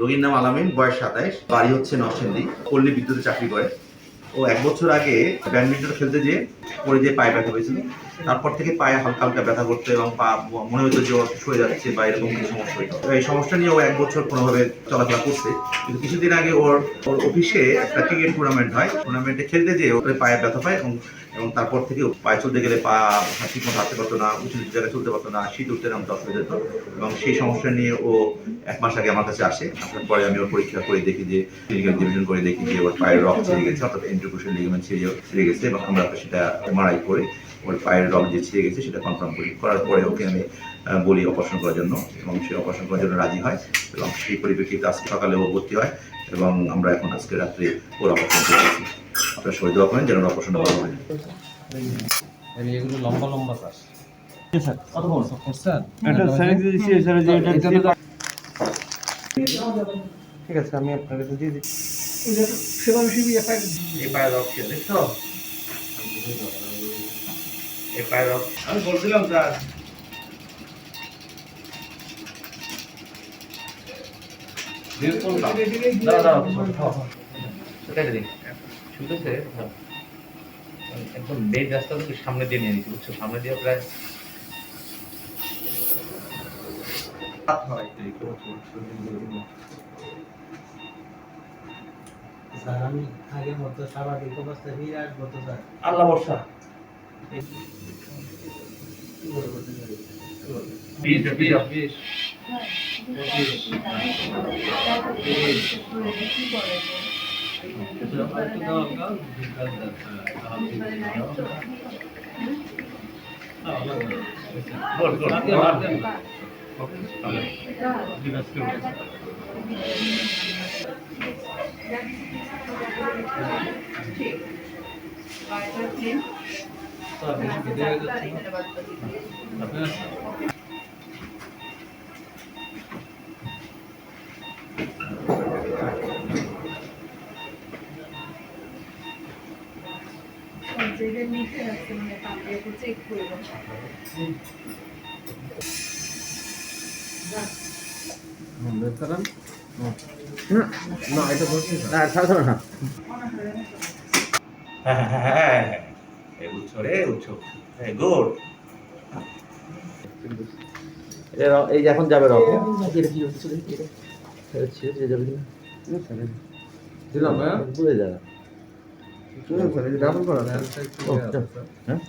রোগীর নাম আলামিন বয়স সাতাইশ বাড়ি হচ্ছে নরসিংদী পল্লী বিদ্যুতে চাকরি করে। ও এক বছর আগে ব্যাডমিন্টন খেলতে যেয়ে পরে যে পায়ে ব্যথা হয়েছিল তারপর থেকে পায়ে হালকা হালকা ব্যথা করতে এবং পা মনে হতো যে সরে যাচ্ছে বা এরকম কিছু সমস্যা হইতো এই সমস্যা নিয়ে ও এক বছর কোনোভাবে চলাফেরা করছে। কিন্তু কিছুদিন আগে ওর ওর অফিসে একটা ক্রিকেট টুর্নামেন্ট হয়। টুর্নামেন্টে খেলতে যেয়ে ওর পায়ে ব্যথা পায় এবং এবং তারপর থেকে পায়ে চলতে গেলে পা ঠিক মতো হাঁটতে পারতো না, উঁচু জায়গায় চলতে পারতো না, শীত উঠতে নামতে অসুবিধা হতো এবং সেই সমস্যা নিয়ে ও এক মাস আগে আমার কাছে আসে। আসার পরে আমি ওর পরীক্ষা করে দেখি যে ক্লিনিক্যাল ডিভিশন করে দেখি যে ওর পায়ের রক্ত ছিঁড়ে গেছে, অর্থাৎ এন্ট্রোকুশন লিগামেন্ট ছিঁড়ে ছিঁড়ে গেছে এবং আমরা সেটা মারাই করে ওর পায়ের রক যে ছিঁড়ে গেছে সেটা কনফার্ম করি। করার পরে ওকে আমি বলি অপারেশন করার জন্য এবং সে অপারেশন করার জন্য রাজি হয় এবং সেই পরিপ্রেক্ষিতে আজকে সকালে ও ভর্তি হয় এবং আমরা এখন আজকে রাত্রে ওর অপারেশন করতেছি আপনার সবাই দোয়া করেন যেন অপারেশনটা ভালো হয় এগুলো লম্বা লম্বা স্যার স্যার এটা ঠিক আছে আমি আপনাকে দিয়ে দিচ্ছি। দেখছ? আমি বলছিলাম স্যার। একদম বেড রাস্তা থেকে সামনে দিয়ে নিয়ে নিচ্ছি বুঝছ? সামনে দিয়ে প্রায় হয় স্যার আমি আগের মতো স্বাভাবিক অবস্থায় ফিরে আসব তো স্যার। আল্লাহ বর্ষা বিশ হয়ে যাচ্ছে না আপনার যেটা নিচে আছে মানে তারপরে একটু চেক করব এই হ্যাঁ যে এখন যাবে রক দিলাম বুঝে যাবে ডাবল করা হ্যাঁ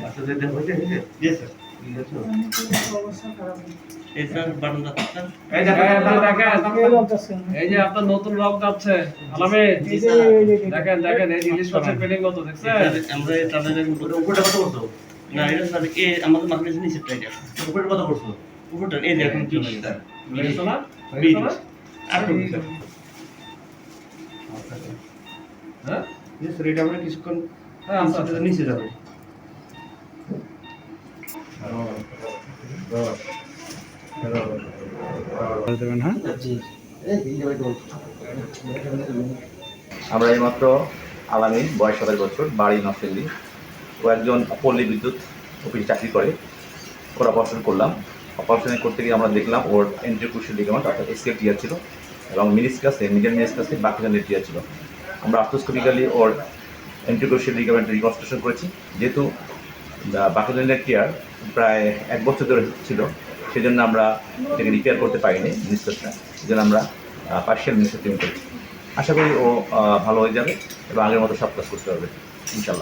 আচ্ছা হয়েছে হয়েছে স্যার এই স্যার যে দেখেন আপনার নতুন রক যাচ্ছে দেখেন দেখেন এই ইংলিশ ভাষার কত দেখছেন আমরা টানেলের উপরে কত করছ না এটা স্যার এ আমাদের মাথার নিচে এটা উপরে কত করছ উপরটা এই যে এখন কি স্যার। বুঝছ না? হ্যাঁ স্যার এটা আমরা কিছুক্ষণ আচ্ছা, আচ্ছা। নিচে যাবে হ্যাঁ আমরা এইমাত্র আলামিন বয়স সাতাশ বছর বাড়ি নরসিংদী। ও একজন পল্লী বিদ্যুৎ অফিসে চাকরি করে। ওর অপারেশন করলাম। অপারেশন করতে গিয়ে আমরা দেখলাম ওর এন্ট্রিকুশন লিগামেন্ট অর্থাৎ এসিএল টিয়ার ছিল। এবং মিনিসকাসে মিডিয়াম মিনিসকাসে বাকিজনের টিয়ার ছিল। আমরা আর্থোস্কোপিক্যালি ওর এন্ট্রিকুশন লিগামেন্ট রিকনস্ট্রাকশন করেছি। যেহেতু বাকিজনের টিয়ার প্রায় এক বছর ধরে ছিল, সেজন্য আমরা এটাকে রিপেয়ার করতে পারিনি মিনিসকাসটা সেজন্য আমরা পার্শিয়াল মিনিস্টার করেছি। আশা করি ও ভালো হয়ে যাবে এবং আগের মতো সব কাজ করতে পারবে ইনশাল্লাহ